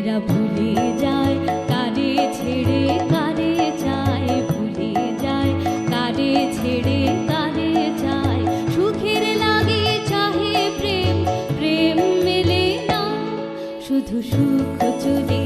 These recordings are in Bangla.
এরা ছেড়ে যায় ছেড়ে যায় সুখের লাগে চাহে প্রেম প্রেম মেলে শুধু সুখ চলে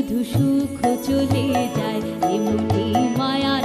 শুধু সুখ চলে যায় এমনি মায়ার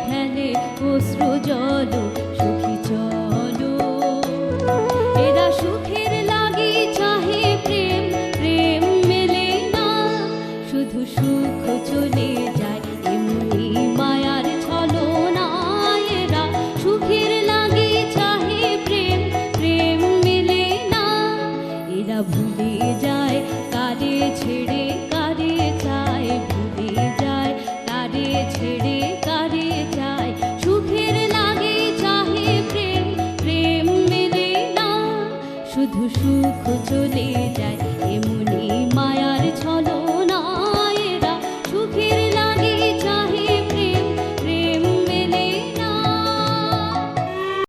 এখানে অশ্রু জল to leave.